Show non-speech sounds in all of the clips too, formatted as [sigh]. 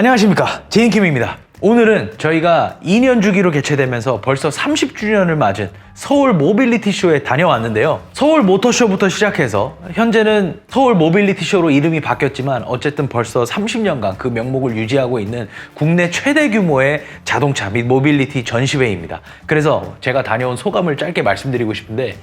안녕하십니까. 제인킴입니다. 오늘은 저희가 2년 주기로 개최되면서 벌써 30주년을 맞은 서울 모빌리티 쇼에 다녀왔는데요. 서울 모터쇼부터 시작해서 현재는 서울 모빌리티 쇼로 이름이 바뀌었지만 어쨌든 벌써 30년간 그 명목을 유지하고 있는 국내 최대 규모의 자동차 및 모빌리티 전시회입니다. 그래서 제가 다녀온 소감을 짧게 말씀드리고 싶은데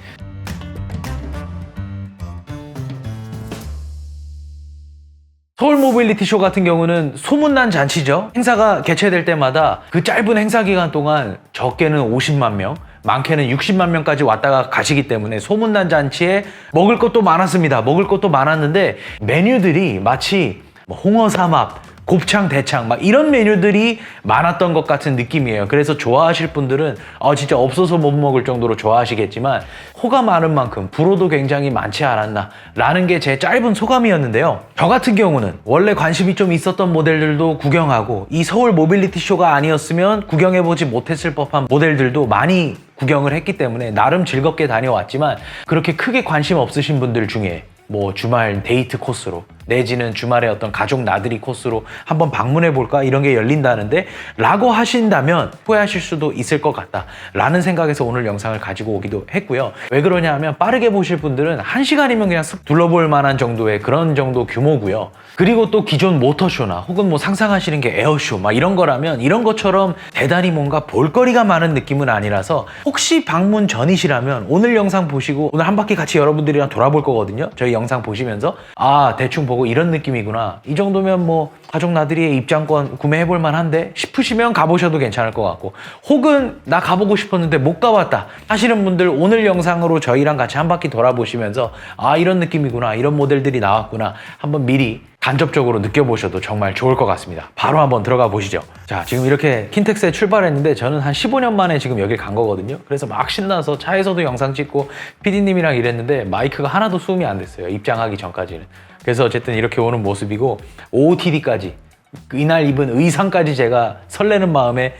서울 모빌리티 쇼 같은 경우는 소문난 잔치죠. 행사가 개최될 때마다 그 짧은 행사 기간 동안 적게는 50만 명, 많게는 60만 명까지 왔다가 가시기 때문에 소문난 잔치에 먹을 것도 많았습니다. 먹을 것도 많았는데 메뉴들이 마치 뭐 홍어 삼합, 곱창, 대창 막 이런 메뉴들이 많았던 것 같은 느낌이에요. 그래서 좋아하실 분들은 어, 진짜 없어서 못 먹을 정도로 좋아하시겠지만 호가 많은 만큼 불호도 굉장히 많지 않았나 라는 게 제 짧은 소감이었는데요. 저 같은 경우는 원래 관심이 좀 있었던 모델들도 구경하고 이 서울 모빌리티 쇼가 아니었으면 구경해보지 못했을 법한 모델들도 많이 구경을 했기 때문에 나름 즐겁게 다녀왔지만 그렇게 크게 관심 없으신 분들 중에 뭐 주말 데이트 코스로 내지는 주말에 어떤 가족 나들이 코스로 한번 방문해 볼까? 이런 게 열린다는데 라고 하신다면 후회하실 수도 있을 것 같다. 라는 생각에서 오늘 영상을 가지고 오기도 했고요. 왜 그러냐 하면 빠르게 보실 분들은 한 시간이면 그냥 쓱 둘러볼 만한 정도의 그런 정도 규모고요. 그리고 또 기존 모터쇼나 혹은 뭐 상상하시는 게 에어쇼 막 이런 거라면 이런 것처럼 대단히 뭔가 볼거리가 많은 느낌은 아니라서 혹시 방문 전이시라면 오늘 영상 보시고 오늘 한 바퀴 같이 여러분들이랑 돌아볼 거거든요. 저희 영상 보시면서 아 대충 보고 이런 느낌이구나 이 정도면 뭐 가족 나들이의 입장권 구매해 볼 만한데 싶으시면 가보셔도 괜찮을 것 같고 혹은 나 가보고 싶었는데 못 가봤다 하시는 분들 오늘 영상으로 저희랑 같이 한 바퀴 돌아보시면서 아 이런 느낌이구나 이런 모델들이 나왔구나 한번 미리 간접적으로 느껴보셔도 정말 좋을 것 같습니다. 바로 한번 들어가 보시죠. 자, 지금 이렇게 킨텍스에 출발했는데 저는 한 15년 만에 지금 여길 간 거거든요. 그래서 막 신나서 차에서도 영상 찍고 PD님이랑 일했는데 마이크가 하나도 수음이 안 됐어요. 입장하기 전까지는. 그래서 어쨌든 이렇게 오는 모습이고 OOTD까지 이날 입은 의상까지 제가 설레는 마음에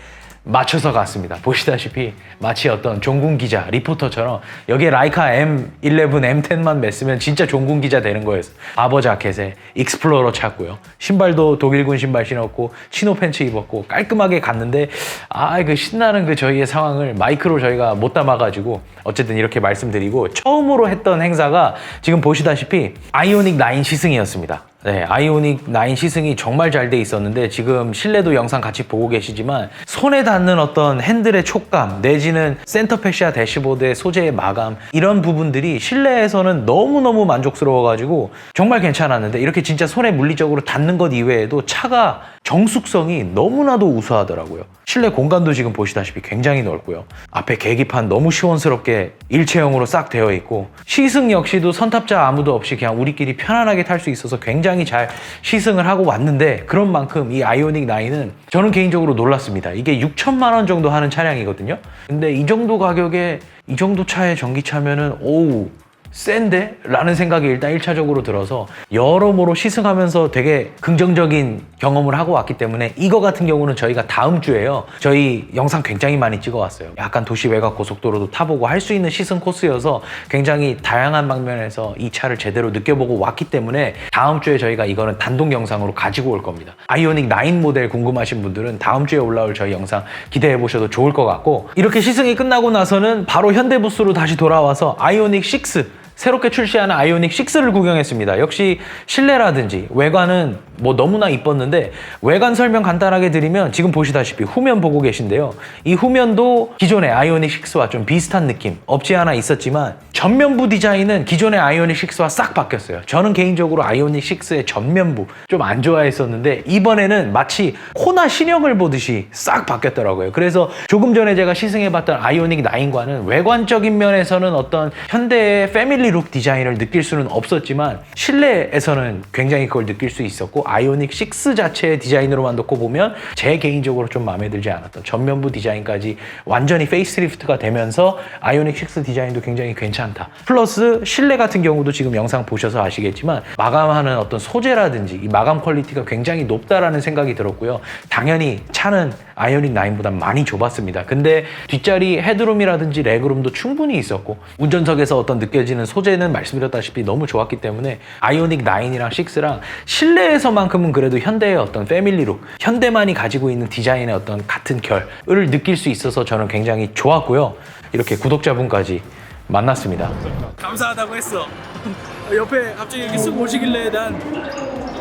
맞춰서 갔습니다. 보시다시피 마치 어떤 종군 기자, 리포터처럼 여기에 라이카 M11, M10만 맸으면 진짜 종군 기자 되는 거였어요. 바버 자켓에 익스플로러 찾고요. 신발도 독일군 신발 신었고 치노 팬츠 입었고 깔끔하게 갔는데 아 그 신나는 그 저희의 상황을 마이크로 저희가 못 담아가지고 어쨌든 이렇게 말씀드리고 처음으로 했던 행사가 지금 보시다시피 아이오닉 9 시승이었습니다. 네, 아이오닉 9 시승이 정말 잘 돼 있었는데 지금 실내도 영상 같이 보고 계시지만 손에 닿는 어떤 핸들의 촉감 내지는 센터 패시아 대시보드의 소재의 마감 이런 부분들이 실내에서는 너무너무 만족스러워가지고 정말 괜찮았는데 이렇게 진짜 손에 물리적으로 닿는 것 이외에도 차가 정숙성이 너무나도 우수하더라고요. 실내 공간도 지금 보시다시피 굉장히 넓고요. 앞에 계기판 너무 시원스럽게 일체형으로 싹 되어 있고 시승 역시도 선탑자 아무도 없이 그냥 우리끼리 편안하게 탈 수 있어서 굉장히 잘 시승을 하고 왔는데 그런 만큼 이 아이오닉 9은 저는 개인적으로 놀랐습니다. 이게 6천만 원 정도 하는 차량이거든요. 근데 이 정도 가격에 이 정도 차의 전기차면은 오우 센데? 라는 생각이 일단 1차적으로 들어서 여러모로 시승하면서 되게 긍정적인 경험을 하고 왔기 때문에 이거 같은 경우는 저희가 다음 주에요. 저희 영상 굉장히 많이 찍어 왔어요. 약간 도시 외곽 고속도로도 타보고 할 수 있는 시승 코스여서 굉장히 다양한 방면에서 이 차를 제대로 느껴보고 왔기 때문에 다음 주에 저희가 이거는 단독 영상으로 가지고 올 겁니다. 아이오닉 9 모델 궁금하신 분들은 다음 주에 올라올 저희 영상 기대해 보셔도 좋을 것 같고 이렇게 시승이 끝나고 나서는 바로 현대 부스로 다시 돌아와서 아이오닉 6 새롭게 출시하는 아이오닉 6를 구경했습니다. 역시 실내라든지 외관은 뭐 너무나 이뻤는데 외관 설명 간단하게 드리면 지금 보시다시피 후면 보고 계신데요. 이 후면도 기존의 아이오닉 6와 좀 비슷한 느낌 없지 않아 있었지만 전면부 디자인은 기존의 아이오닉 6와 싹 바뀌었어요. 저는 개인적으로 아이오닉 6의 전면부 좀 안 좋아했었는데 이번에는 마치 코나 신형을 보듯이 싹 바뀌었더라고요. 그래서 조금 전에 제가 시승해봤던 아이오닉 9과는 외관적인 면에서는 어떤 현대의 패밀리 룩 디자인을 느낄 수는 없었지만 실내에서는 굉장히 그걸 느낄 수 있었고 아이오닉 6 자체의 디자인으로만 놓고 보면 제 개인적으로 좀 마음에 들지 않았던 전면부 디자인까지 완전히 페이스리프트가 되면서 아이오닉 6 디자인도 굉장히 괜찮다. 플러스 실내 같은 경우도 지금 영상 보셔서 아시겠지만 마감하는 어떤 소재라든지 이 마감 퀄리티가 굉장히 높다라는 생각이 들었고요. 당연히 차는 아이오닉 9보다 많이 좁았습니다. 근데 뒷자리 헤드룸이라든지 레그룸도 충분히 있었고 운전석에서 어떤 느껴지는 소재는 말씀드렸다시피 너무 좋았기 때문에 아이오닉 9이랑 6랑 실내에서 만큼은 그래도 현대의 어떤 패밀리룩, 현대만이 가지고 있는 디자인의 어떤 같은 결을 느낄 수 있어서 저는 굉장히 좋았고요. 이렇게 구독자분까지 만났습니다. 감사하다고 했어. [laughs] 옆에 갑자기 이렇게 쓱 오시길래 난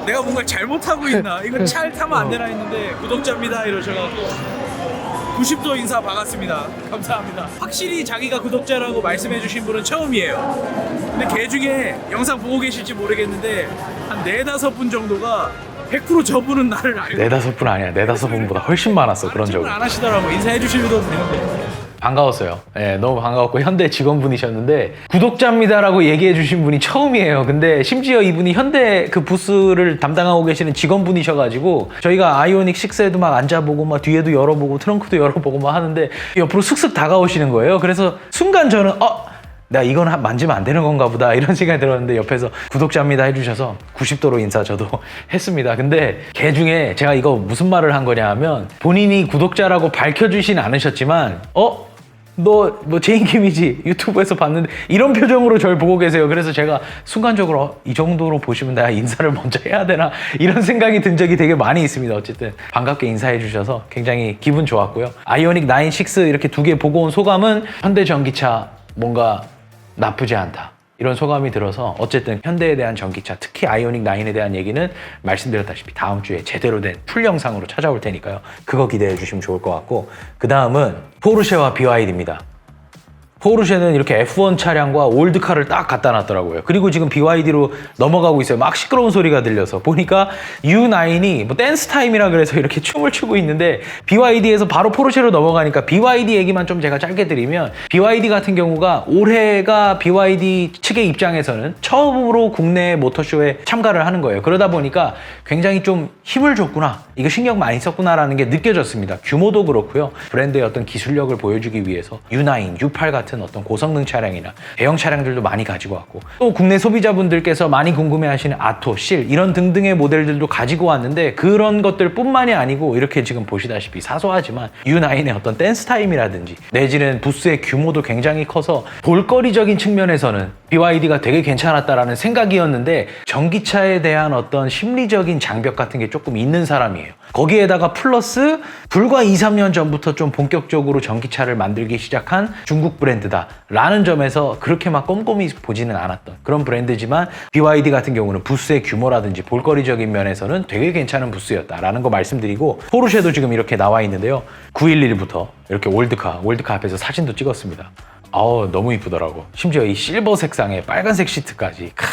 내가 뭔가 잘못하고 있나 이거 잘 타면 안 되나 했는데 구독자입니다 이러셔가지고 90도 인사 박았습니다. 감사합니다. 확실히 자기가 구독자라고 말씀해주신 분은 처음이에요. 근데 걔 중에 영상 보고 계실지 모르겠는데 한 네다섯 분 정도가 100% 저분은 나를 알고 네다섯 분 아니야. 네다섯 분보다 훨씬 많았어. 그런 적은. 안 하시더라고 인사해 주시려도 되는데 반가웠어요. 예, 너무 반가웠고 현대 직원분이셨는데 구독자입니다라고 얘기해 주신 분이 처음이에요. 근데 심지어 이분이 현대 그 부스를 담당하고 계시는 직원분이셔가지고 저희가 아이오닉 6에도 막 앉아보고 막 뒤에도 열어보고 트렁크도 [laughs] 열어보고 막 하는데 옆으로 슥슥 다가오시는 거예요. 그래서 순간 저는 어 내가 이건 한- 만지면 안 되는 건가 보다 이런 [laughs] 생각이 들었는데 옆에서 구독자입니다 해주셔서 90도로 인사 저도 [laughs] 했습니다. 근데 걔 중에 제가 이거 무슨 말을 한 거냐 하면 본인이 구독자라고 밝혀주진 않으셨지만 어? 너 뭐 제인킴이지 유튜브에서 봤는데 이런 표정으로 저를 보고 계세요. 그래서 제가 순간적으로 어, 이 정도로 보시면 내가 인사를 먼저 해야 되나 이런 생각이 든 적이 되게 많이 있습니다. 어쨌든 반갑게 인사해 주셔서 굉장히 기분 좋았고요. 아이오닉 9, 6 이렇게 두 개 보고 온 소감은 현대 전기차 뭔가 나쁘지 않다. 이런 소감이 들어서 어쨌든 현대에 대한 전기차 특히 아이오닉 9에 대한 얘기는 말씀드렸다시피 다음 주에 제대로 된 풀 영상으로 찾아올 테니까요. 그거 기대해 주시면 좋을 것 같고 그 다음은 포르쉐와 BYD입니다. 포르쉐는 이렇게 F1 차량과 올드카를 딱 갖다 놨더라고요. 그리고 지금 BYD로 넘어가고 있어요. 막 시끄러운 소리가 들려서 보니까 U9이 뭐 댄스 타임이라 그래서 이렇게 춤을 추고 있는데 BYD에서 바로 포르쉐로 넘어가니까 BYD 얘기만 좀 제가 짧게 드리면 BYD 같은 경우가 올해가 BYD 측의 입장에서는 처음으로 국내 모터쇼에 참가를 하는 거예요. 그러다 보니까 굉장히 좀 힘을 줬구나. 이거 신경 많이 썼구나라는 게 느껴졌습니다. 규모도 그렇고요. 브랜드의 어떤 기술력을 보여주기 위해서 U9, U8 같은 어떤 고성능 차량이나 대형 차량들도 많이 가지고 왔고 또 국내 소비자분들께서 많이 궁금해하시는 아토, 실 이런 등등의 모델들도 가지고 왔는데 그런 것들뿐만이 아니고 이렇게 지금 보시다시피 사소하지만 U9의 어떤 댄스 타임이라든지 내지는 부스의 규모도 굉장히 커서 볼거리적인 측면에서는 BYD가 되게 괜찮았다라는 생각이었는데 전기차에 대한 어떤 심리적인 장벽 같은 게 조금 있는 사람이에요. 거기에다가 플러스 불과 2, 3년 전부터 좀 본격적으로 전기차를 만들기 시작한 중국 브랜드다 라는 점에서 그렇게 막 꼼꼼히 보지는 않았던 그런 브랜드지만 BYD 같은 경우는 부스의 규모라든지 볼거리적인 면에서는 되게 괜찮은 부스였다라는 거 말씀드리고 포르쉐도 지금 이렇게 나와 있는데요. 911부터 이렇게 월드카, 월드카 앞에서 사진도 찍었습니다. 아우 너무 이쁘더라고. 심지어 이 실버 색상의 빨간색 시트까지. 크.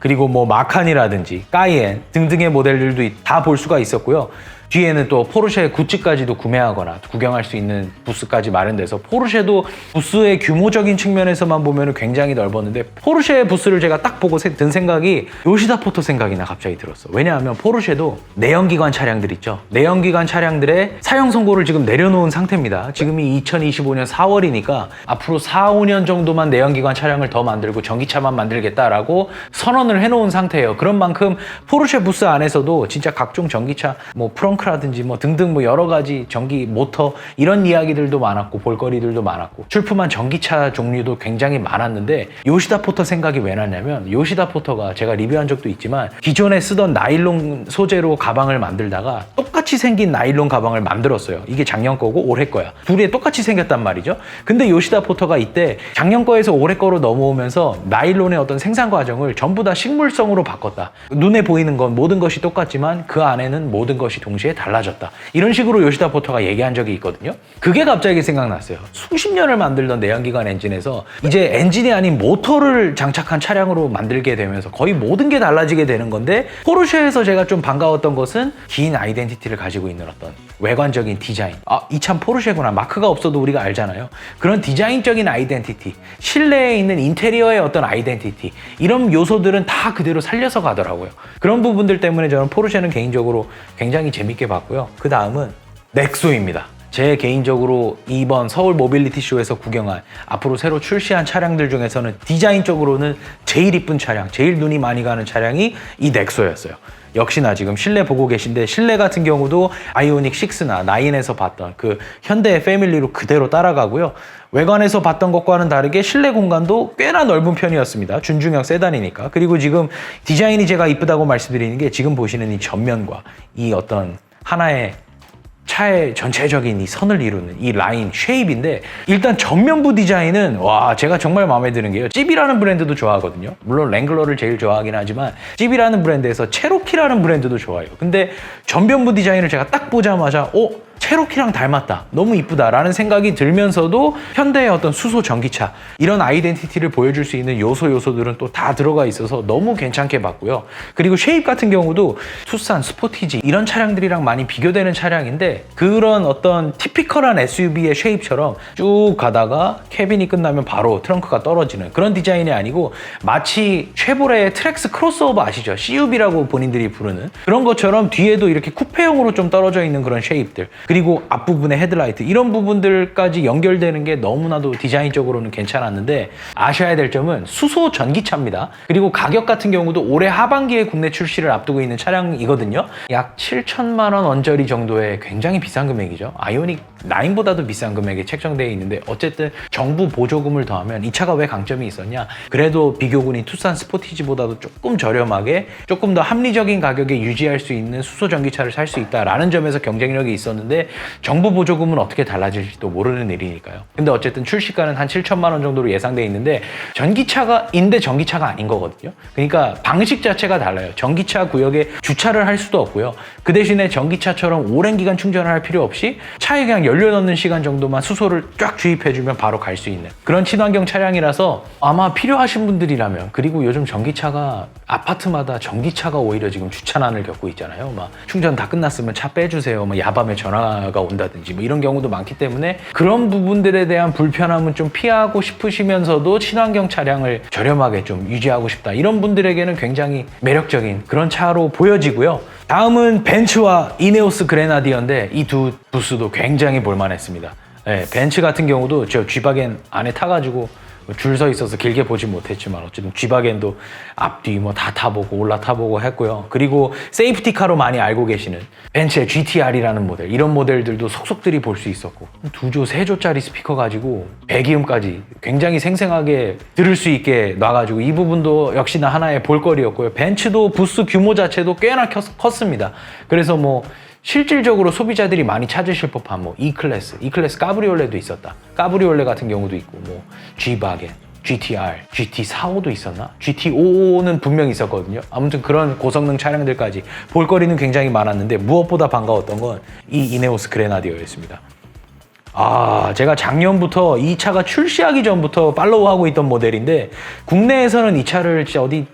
그리고 뭐 마칸이라든지 까이엔 등등의 모델들도 다 볼 수가 있었고요. 뒤에는 또 포르쉐 굿즈까지도 구매하거나 구경할 수 있는 부스까지 마련돼서 포르쉐도 부스의 규모적인 측면에서만 보면 굉장히 넓었는데 포르쉐 부스를 제가 딱 보고 세- 든 생각이 요시다 포토 생각이 나 갑자기 들었어. 왜냐하면 포르쉐도 내연기관 차량들 있죠. 내연기관 차량들의 사용 선고를 지금 내려놓은 상태입니다. 지금이 2025년 4월이니까 앞으로 4, 5년 정도만 내연기관 차량을 더 만들고 전기차만 만들겠다라고 선언을 해놓은 상태예요. 그런 만큼 포르쉐 부스 안에서도 진짜 각종 전기차 뭐 프렁크 라든지 뭐 등등 뭐 여러 가지 전기 모터 이런 이야기들도 많았고 볼거리들도 많았고 출품한 전기차 종류도 굉장히 많았는데 요시다 포터 생각이 왜 났냐면 요시다 포터가 제가 리뷰한 적도 있지만 기존에 쓰던 나일론 소재로 가방을 만들다가 똑같이 생긴 나일론 가방을 만들었어요. 이게 작년 거고 올해 거야. 둘이 똑같이 생겼단 말이죠. 근데 요시다 포터가 이때 작년 거에서 올해 거로 넘어오면서 나일론의 어떤 생산 과정을 전부 다 식물성으로 바꿨다. 눈에 보이는 건 모든 것이 똑같지만 그 안에는 모든 것이 동시에 달라졌다. 이런 식으로 요시다 포터가 얘기한 적이 있거든요. 그게 갑자기 생각났어요. 수십 년을 만들던 내연기관 엔진에서 이제 엔진이 아닌 모터를 장착한 차량으로 만들게 되면서 거의 모든 게 달라지게 되는 건데 포르쉐에서 제가 좀 반가웠던 것은 긴 아이덴티티를 가지고 있는 어떤 외관적인 디자인. 아, 이 참 포르쉐구나. 마크가 없어도 우리가 알잖아요. 그런 디자인적인 아이덴티티. 실내에 있는 인테리어의 어떤 아이덴티티. 이런 요소들은 다 그대로 살려서 가더라고요. 그런 부분들 때문에 저는 포르쉐는 개인적으로 굉장히 재밌게 봤고요. 그 다음은 넥소입니다. 제 개인적으로 이번 서울 모빌리티 쇼에서 구경한 앞으로 새로 출시한 차량들 중에서는 디자인적으로는 제일 이쁜 차량, 제일 눈이 많이 가는 차량이 이 넥소였어요. 역시나 지금 실내 보고 계신데 실내 같은 경우도 아이오닉 6나 9에서 봤던 그 현대 패밀리로 그대로 따라가고요. 외관에서 봤던 것과는 다르게 실내 공간도 꽤나 넓은 편이었습니다. 준중형 세단이니까. 그리고 지금 디자인이 제가 이쁘다고 말씀드리는 게 지금 보시는 이 전면과 이 어떤 하나의 차의 전체적인 이 선을 이루는 이 라인, 쉐입인데 일단 전면부 디자인은 와 제가 정말 마음에 드는 게요. 찝이라는 브랜드도 좋아하거든요. 물론 랭글러를 제일 좋아하긴 하지만 찝이라는 브랜드에서 체로키라는 브랜드도 좋아해요. 근데 전면부 디자인을 제가 딱 보자마자 어? 체로키랑 닮았다. 너무 이쁘다라는 생각이 들면서도 현대의 어떤 수소 전기차 이런 아이덴티티를 보여줄 수 있는 요소 요소들은 또 다 들어가 있어서 너무 괜찮게 봤고요. 그리고 쉐입 같은 경우도 투싼, 스포티지 이런 차량들이랑 많이 비교되는 차량인데 그런 어떤 티피컬한 SUV의 쉐입처럼 쭉 가다가 캐빈이 끝나면 바로 트렁크가 떨어지는 그런 디자인이 아니고 마치 쉐보레의 트랙스 크로스오버 아시죠? CUV라고 본인들이 부르는 그런 것처럼 뒤에도 이렇게 쿠페형으로 좀 떨어져 있는 그런 쉐입들 그리고 앞부분의 헤드라이트 이런 부분들까지 연결되는 게 너무나도 디자인적으로는 괜찮았는데 아셔야 될 점은 수소 전기차입니다. 그리고 가격 같은 경우도 올해 하반기에 국내 출시를 앞두고 있는 차량이거든요. 약 7천만 원 언저리 정도의 굉장히 비싼 금액이죠. 아이오닉 9보다도 비싼 금액에 책정되어 있는데 어쨌든 정부 보조금을 더하면 이 차가 왜 강점이 있었냐? 그래도 비교군인 투싼 스포티지보다도 조금 저렴하게 조금 더 합리적인 가격에 유지할 수 있는 수소 전기차를 살 수 있다라는 점에서 경쟁력이 있었는데 정부 보조금은 어떻게 달라질지도 모르는 일이니까요. 근데 어쨌든 출시가는 한 7천만 원 정도로 예상돼 있는데 전기차가 인데 전기차가 아닌 거거든요. 그러니까 방식 자체가 달라요. 전기차 구역에 주차를 할 수도 없고요. 그 대신에 전기차처럼 오랜 기간 충전을 할 필요 없이 차에 그냥 연료 넣는 시간 정도만 수소를 쫙 주입해주면 바로 갈 수 있는 그런 친환경 차량이라서 아마 필요하신 분들이라면 그리고 요즘 전기차가 아파트마다 전기차가 오히려 지금 주차난을 겪고 있잖아요. 막 충전 다 끝났으면 차 빼주세요. 막 야밤에 전화가 온다든지 뭐 이런 경우도 많기 때문에 그런 부분들에 대한 불편함은 좀 피하고 싶으시면서도 친환경 차량을 저렴하게 좀 유지하고 싶다. 이런 분들에게는 굉장히 매력적인 그런 차로 보여지고요. 다음은 벤츠와 이네오스 그레나디어인데 이 두 부스도 굉장히 볼만했습니다. 네, 벤츠 같은 경우도 저 G바겐 안에 타가지고 줄 서 있어서 길게 보지 못했지만 어쨌든 G바겐도 앞뒤 뭐 다 타보고 올라 타보고 했고요. 그리고 세이프티카로 많이 알고 계시는 벤츠의 GTR이라는 모델 이런 모델들도 속속들이 볼 수 있었고 두 조, 세 조짜리 스피커 가지고 배기음까지 굉장히 생생하게 들을 수 있게 놔가지고 이 부분도 역시나 하나의 볼거리였고요. 벤츠도 부스 규모 자체도 꽤나 컸- 컸습니다. 그래서 뭐 실질적으로 소비자들이 많이 찾으실 법한 뭐 E 클래스, E 클래스 까브리올레도 있었다. 까브리올레 같은 경우도 있고 뭐 G바겐, GTR, GT45도 있었나? GT55는 분명히 있었거든요. 아무튼 그런 고성능 차량들까지 볼거리는 굉장히 많았는데 무엇보다 반가웠던 건 이 이네오스 그레나디어였습니다. 아, 제가 작년부터 이 차가 출시하기 전부터 팔로우하고 있던 모델인데 국내에서는 이 차를 진짜 어디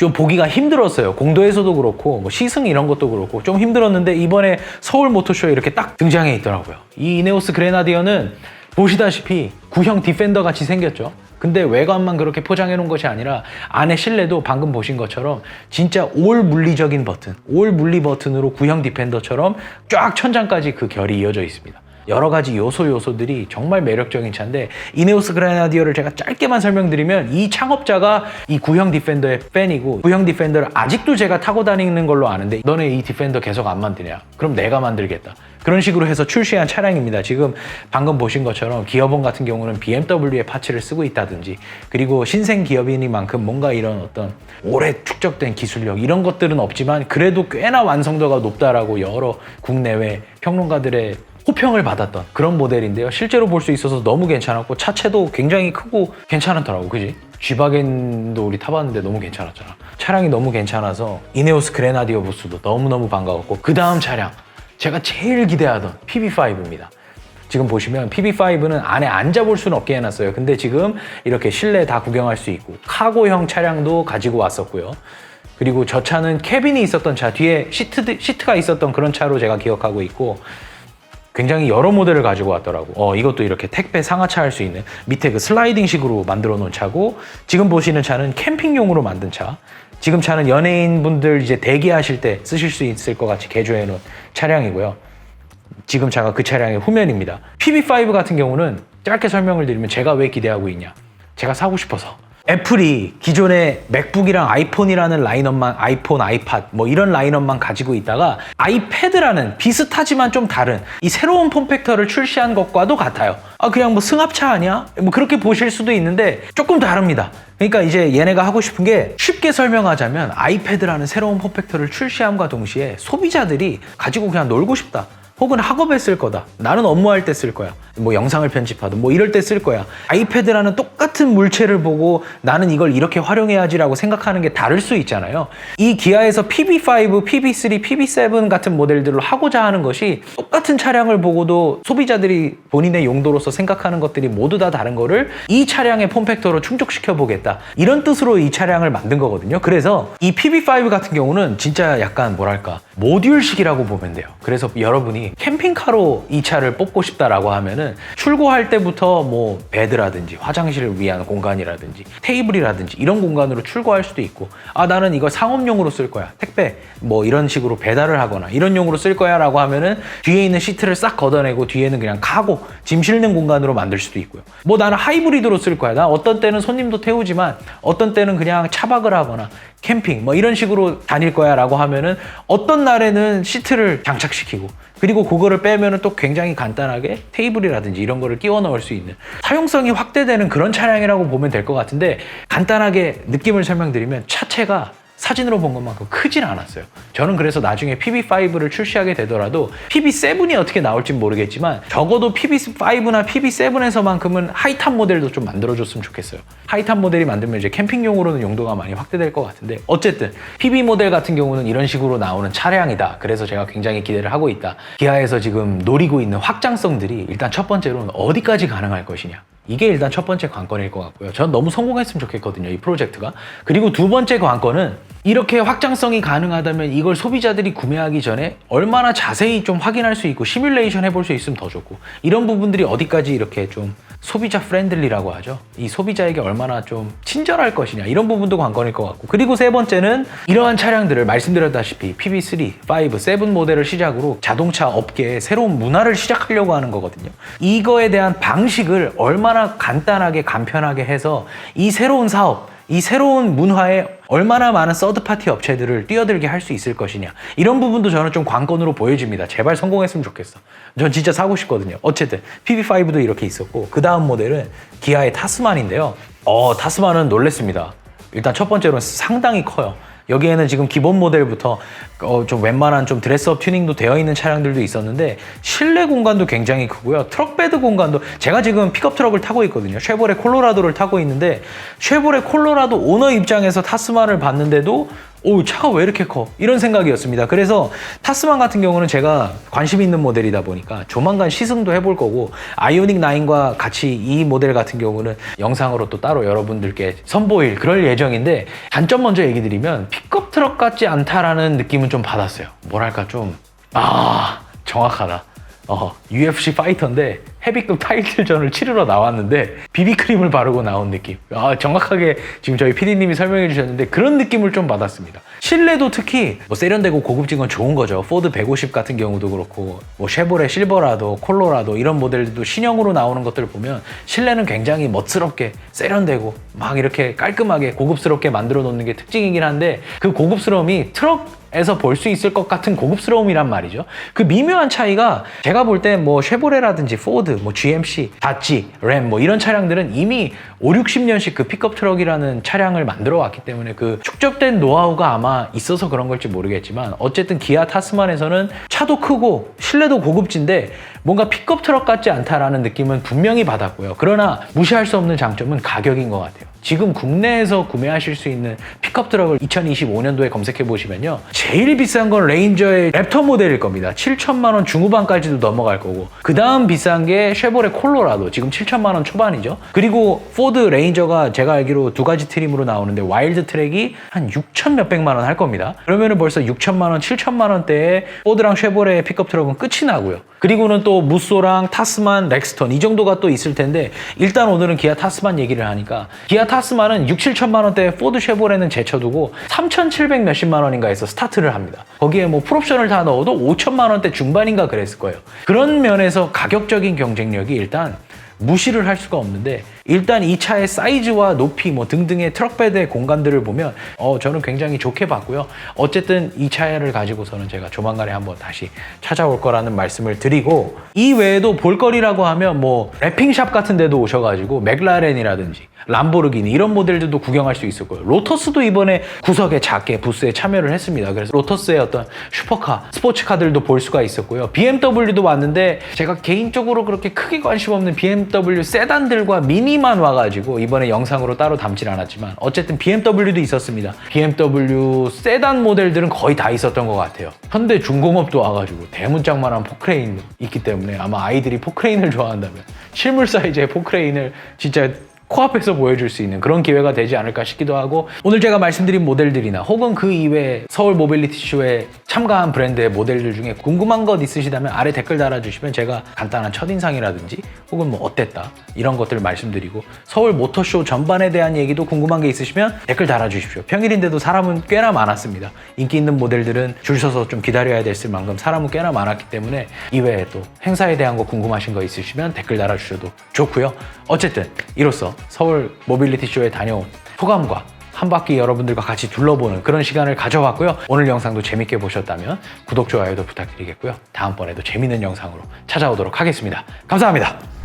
좀 보기가 힘들었어요. 공도에서도 그렇고 뭐 시승 이런 것도 그렇고 좀 힘들었는데 이번에 서울 모터쇼에 이렇게 딱 등장해 있더라고요. 이 이네오스 그레나디어는 보시다시피 구형 디펜더 같이 생겼죠. 근데 외관만 그렇게 포장해 놓은 것이 아니라 안에 실내도 방금 보신 것처럼 진짜 올 물리적인 버튼, 올 물리 버튼으로 구형 디펜더처럼 쫙 천장까지 그 결이 이어져 있습니다. 여러 가지 요소 요소들이 정말 매력적인 차인데 이네오스 그라나디어를 제가 짧게만 설명드리면 이 창업자가 이 구형 디펜더의 팬이고 구형 디펜더를 아직도 제가 타고 다니는 걸로 아는데 너네 이 디펜더 계속 안 만드냐? 그럼 내가 만들겠다. 그런 식으로 해서 출시한 차량입니다. 지금 방금 보신 것처럼 기어본 같은 경우는 BMW의 파츠를 쓰고 있다든지 그리고 신생 기업이니만큼 뭔가 이런 어떤 오래 축적된 기술력 이런 것들은 없지만 그래도 꽤나 완성도가 높다라고 여러 국내외 평론가들의 호평을 받았던 그런 모델인데요. 실제로 볼 수 있어서 너무 괜찮았고 차체도 굉장히 크고 괜찮았더라고, 그지? G바겐도 우리 타봤는데 너무 괜찮았잖아. 차량이 너무 괜찮아서 이네오스 그레나디오 부스도 너무너무 반가웠고 그 다음 차량 제가 제일 기대하던 PB5입니다. 지금 보시면 PB5는 안에 앉아볼 수는 없게 해놨어요. 근데 지금 이렇게 실내 다 구경할 수 있고 카고형 차량도 가지고 왔었고요. 그리고 저 차는 캐빈이 있었던 차 뒤에 시트 시트가 있었던 그런 차로 제가 기억하고 있고 굉장히 여러 모델을 가지고 왔더라고. 어, 이것도 이렇게 택배 상하차 할 수 있는 밑에 그 슬라이딩 식으로 만들어 놓은 차고 지금 보시는 차는 캠핑용으로 만든 차. 지금 차는 연예인분들 이제 대기하실 때 쓰실 수 있을 것 같이 개조해 놓은 차량이고요. 지금 차가 그 차량의 후면입니다. PB5 같은 경우는 짧게 설명을 드리면 제가 왜 기대하고 있냐. 제가 사고 싶어서. 애플이 기존의 맥북이랑 아이폰이라는 라인업만 아이폰, 아이팟 뭐 이런 라인업만 가지고 있다가 아이패드라는 비슷하지만 좀 다른 이 새로운 폼팩터를 출시한 것과도 같아요. 아 그냥 뭐 승합차 아니야? 뭐 그렇게 보실 수도 있는데 조금 다릅니다. 그러니까 이제 얘네가 하고 싶은 게 쉽게 설명하자면 아이패드라는 새로운 폼팩터를 출시함과 동시에 소비자들이 가지고 그냥 놀고 싶다. 혹은 학업에 쓸 거다. 나는 업무할 때 쓸 거야. 뭐 영상을 편집하든 뭐 이럴 때 쓸 거야. 아이패드라는 똑같은 물체를 보고 나는 이걸 이렇게 활용해야지라고 생각하는 게 다를 수 있잖아요. 이 기아에서 PB5, PB3, PB7 같은 모델들로 하고자 하는 것이 똑같은 차량을 보고도 소비자들이 본인의 용도로서 생각하는 것들이 모두 다 다른 거를 이 차량의 폼팩터로 충족시켜 보겠다. 이런 뜻으로 이 차량을 만든 거거든요. 그래서 이 PB5 같은 경우는 진짜 약간 뭐랄까 모듈식이라고 보면 돼요. 그래서 여러분이 캠핑카로 이 차를 뽑고 싶다라고 하면은 출고할 때부터 뭐 베드라든지 화장실을 위한 공간이라든지 테이블이라든지 이런 공간으로 출고할 수도 있고 아 나는 이걸 상업용으로 쓸 거야. 택배 뭐 이런 식으로 배달을 하거나 이런 용으로 쓸 거야라고 하면은 뒤에 있는 시트를 싹 걷어내고 뒤에는 그냥 카고 짐 실는 공간으로 만들 수도 있고요. 뭐 나는 하이브리드로 쓸 거야. 나 어떤 때는 손님도 태우지만 어떤 때는 그냥 차박을 하거나 캠핑 뭐 이런 식으로 다닐 거야 라고 하면은 어떤 날에는 시트를 장착시키고 그리고 그거를 빼면은 또 굉장히 간단하게 테이블이라든지 이런 거를 끼워 넣을 수 있는 사용성이 확대되는 그런 차량이라고 보면 될 것 같은데 간단하게 느낌을 설명드리면 차체가 사진으로 본 것만큼 크진 않았어요. 저는 그래서 나중에 PB5를 출시하게 되더라도 PB7이 어떻게 나올지 모르겠지만 적어도 PB5나 PB7에서만큼은 하이탑 모델도 좀 만들어줬으면 좋겠어요. 하이탑 모델이 만들면 이제 캠핑용으로는 용도가 많이 확대될 것 같은데 어쨌든 PB 모델 같은 경우는 이런 식으로 나오는 차량이다. 그래서 제가 굉장히 기대를 하고 있다. 기아에서 지금 노리고 있는 확장성들이 일단 첫 번째로는 어디까지 가능할 것이냐. 이게 일단 첫 번째 관건일 것 같고요. 전 너무 성공했으면 좋겠거든요, 이 프로젝트가. 그리고 두 번째 관건은 이렇게 확장성이 가능하다면 이걸 소비자들이 구매하기 전에 얼마나 자세히 좀 확인할 수 있고 시뮬레이션 해볼 수 있으면 더 좋고 이런 부분들이 어디까지 이렇게 좀 소비자 프렌들리라고 하죠. 이 소비자에게 얼마나 좀 친절할 것이냐 이런 부분도 관건일 것 같고 그리고 세 번째는 이러한 차량들을 말씀드렸다시피 PB3, 5, 7 모델을 시작으로 자동차 업계에 새로운 문화를 시작하려고 하는 거거든요. 이거에 대한 방식을 얼마나 간단하게 간편하게 해서 이 새로운 사업 이 새로운 문화에 얼마나 많은 서드파티 업체들을 뛰어들게 할 수 있을 것이냐. 이런 부분도 저는 좀 관건으로 보여집니다. 제발 성공했으면 좋겠어. 전 진짜 사고 싶거든요. 어쨌든 PB5도 이렇게 있었고 그 다음 모델은 기아의 타스만인데요. 어 타스만은 놀랬습니다. 일단 첫 번째로는 상당히 커요 여기에는 지금 기본 모델부터 어, 좀 웬만한 좀 드레스업 튜닝도 되어 있는 차량들도 있었는데 실내 공간도 굉장히 크고요. 트럭 베드 공간도 제가 지금 픽업 트럭을 타고 있거든요. 쉐보레 콜로라도를 타고 있는데 쉐보레 콜로라도 오너 입장에서 타스만을 봤는데도 오 차가 왜 이렇게 커? 이런 생각이었습니다. 그래서 타스만 같은 경우는 제가 관심 있는 모델이다 보니까 조만간 시승도 해볼 거고 아이오닉 9과 같이 이 모델 같은 경우는 영상으로 또 따로 여러분들께 선보일 그럴 예정인데 단점 먼저 얘기 드리면 픽업 트럭 같지 않다라는 느낌은 좀 받았어요. 뭐랄까 좀 아 정확하다 어, UFC 파이터인데 헤비급 타이틀전을 치르러 나왔는데 비비크림을 바르고 나온 느낌. 아, 정확하게 지금 저희 PD님이 설명해 주셨는데 그런 느낌을 좀 받았습니다. 실내도 특히 뭐 세련되고 고급진 건 좋은 거죠. 포드 150 같은 경우도 그렇고 뭐 쉐보레 실버라도 콜로라도 이런 모델들도 신형으로 나오는 것들을 보면 실내는 굉장히 멋스럽게 세련되고 막 이렇게 깔끔하게 고급스럽게 만들어 놓는 게 특징이긴 한데 그 고급스러움이 트럭 에서 볼 수 있을 것 같은 고급스러움이란 말이죠. 그 미묘한 차이가 제가 볼 때 뭐 쉐보레라든지 포드, 뭐 GMC, 다찌, 램 뭐 이런 차량들은 이미 5, 60년씩 그 픽업 트럭이라는 차량을 만들어 왔기 때문에 그 축적된 노하우가 아마 있어서 그런 걸지 모르겠지만 어쨌든 기아 타스만에서는 차도 크고 실내도 고급진데 뭔가 픽업 트럭 같지 않다라는 느낌은 분명히 받았고요. 그러나 무시할 수 없는 장점은 가격인 것 같아요. 지금 국내에서 구매하실 수 있는 픽업 트럭을 2025년도에 검색해 보시면요. 제일 비싼 건 레인저의 랩터 모델일 겁니다. 7천만 원 중후반까지도 넘어갈 거고. 그 다음 비싼 게 쉐보레 콜로라도 지금 7천만 원 초반이죠. 그리고 포드 레인저가 제가 알기로 두 가지 트림으로 나오는데 와일드 트랙이 한 6천 몇백만 원 할 겁니다. 그러면은 벌써 6천만 원, 7천만 원대에 포드랑 쉐보레 픽업 트럭은 끝이 나고요. 그리고는 또 무쏘랑 타스만, 렉스턴 이 정도가 또 있을 텐데 일단 오늘은 기아 타스만 얘기를 하니까 기아 타스만은 6, 7천만 원대에 포드 쉐보레는 제쳐두고 3,700 몇십만 원인가에서 스타트를 합니다. 거기에 뭐 풀옵션을 다 넣어도 5천만 원대 중반인가 그랬을 거예요. 그런 면에서 가격적인 경쟁력이 일단 무시를 할 수가 없는데 일단 이 차의 사이즈와 높이 뭐 등등의 트럭베드의 공간들을 보면 어 저는 굉장히 좋게 봤고요. 어쨌든 이 차를 가지고서는 제가 조만간에 한번 다시 찾아올 거라는 말씀을 드리고 이 외에도 볼거리라고 하면 뭐 래핑샵 같은 데도 오셔가지고 맥라렌이라든지 람보르기니 이런 모델들도 구경할 수 있을 거예요. 로터스도 이번에 구석에 작게 부스에 참여를 했습니다. 그래서 로터스의 어떤 슈퍼카, 스포츠카들도 볼 수가 있었고요. BMW도 왔는데 제가 개인적으로 그렇게 크게 관심 없는 BMW 세단들과 미니만 와가지고 이번에 영상으로 따로 담질 않았지만 어쨌든 BMW도 있었습니다. BMW 세단 모델들은 거의 다 있었던 것 같아요. 현대 중공업도 와가지고 대문짝만한 포크레인 있기 때문에 아마 아이들이 포크레인을 좋아한다면 실물 사이즈의 포크레인을 진짜 코앞에서 보여줄 수 있는 그런 기회가 되지 않을까 싶기도 하고 오늘 제가 말씀드린 모델들이나 혹은 그 이외에 서울 모빌리티 쇼에 참가한 브랜드의 모델들 중에 궁금한 것 있으시다면 아래 댓글 달아주시면 제가 간단한 첫인상이라든지 혹은 뭐 어땠다 이런 것들을 말씀드리고 서울 모터쇼 전반에 대한 얘기도 궁금한 게 있으시면 댓글 달아주십시오. 평일인데도 사람은 꽤나 많았습니다. 인기 있는 모델들은 줄 서서 좀 기다려야 됐을 만큼 사람은 꽤나 많았기 때문에 이외에 또 행사에 대한 거 궁금하신 거 있으시면 댓글 달아주셔도 좋고요 어쨌든 이로써 서울 모빌리티 쇼에 다녀온 소감과 한 바퀴 여러분들과 같이 둘러보는 그런 시간을 가져봤고요. 오늘 영상도 재밌게 보셨다면 구독, 좋아요도 부탁드리겠고요. 다음번에도 재밌는 영상으로 찾아오도록 하겠습니다. 감사합니다.